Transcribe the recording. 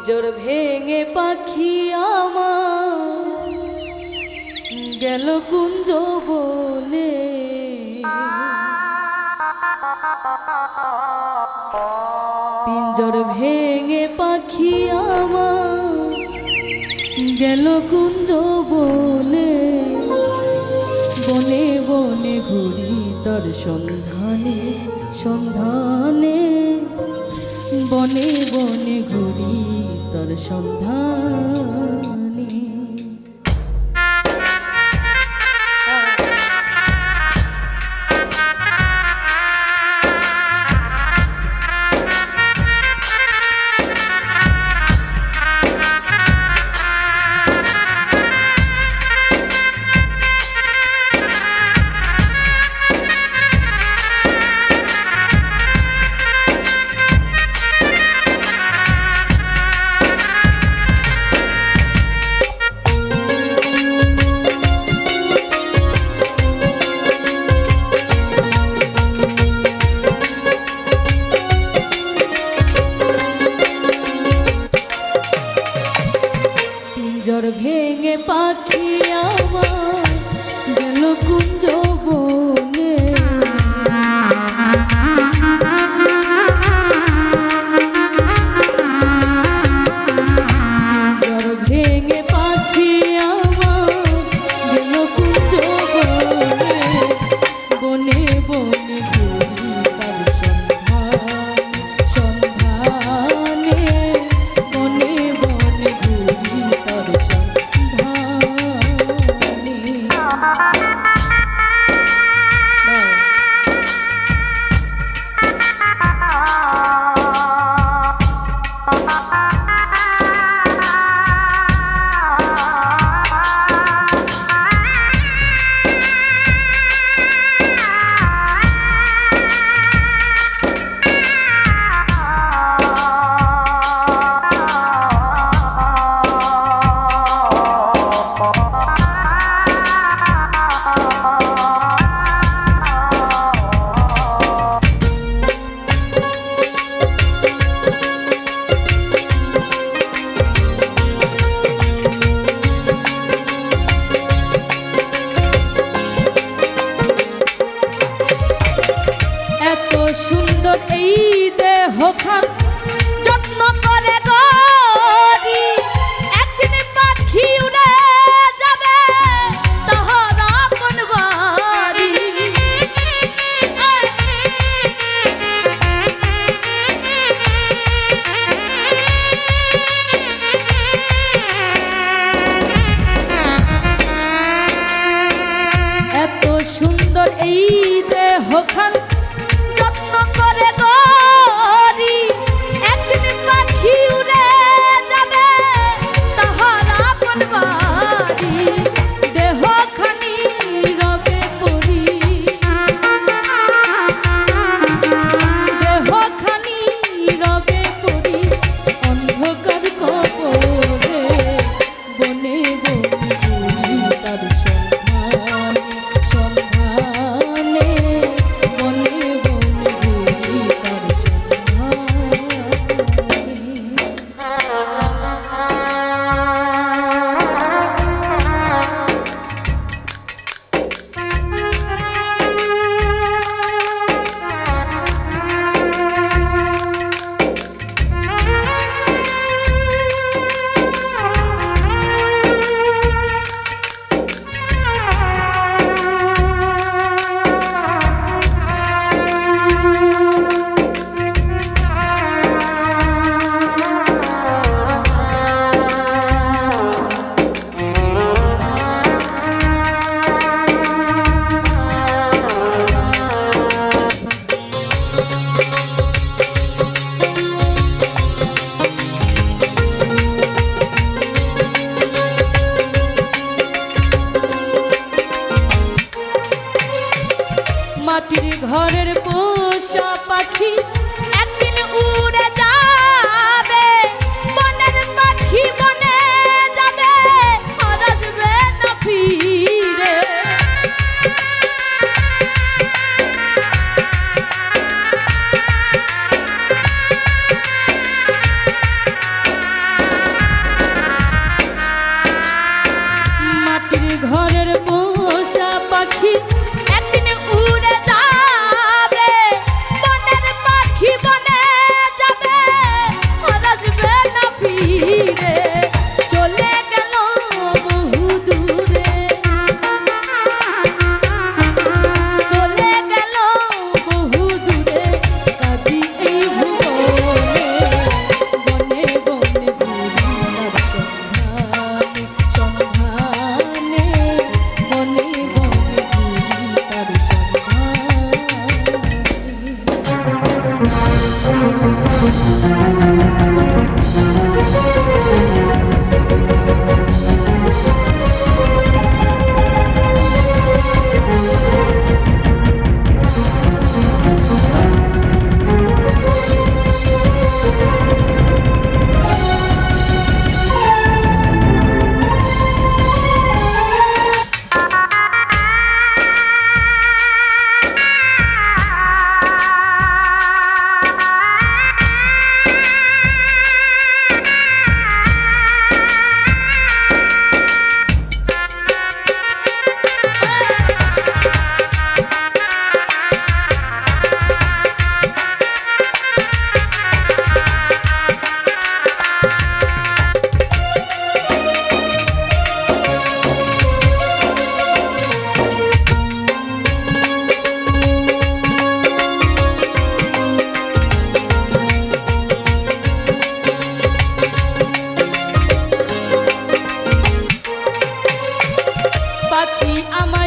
পিঞ্জর ভেঙে পাখি আমার গেল কুঞ্জ বনে। পিঞ্জর ভেঙে পাখি আমার গেল কুঞ্জ বনে। বনে বনে ঘুরি তার সন্ধানে সন্ধানে। বনে বনে ঘুরি তার সন্ধানে মাটির ঘরের পোষা পাখি। একদিন উড়ে যায় আছি আমার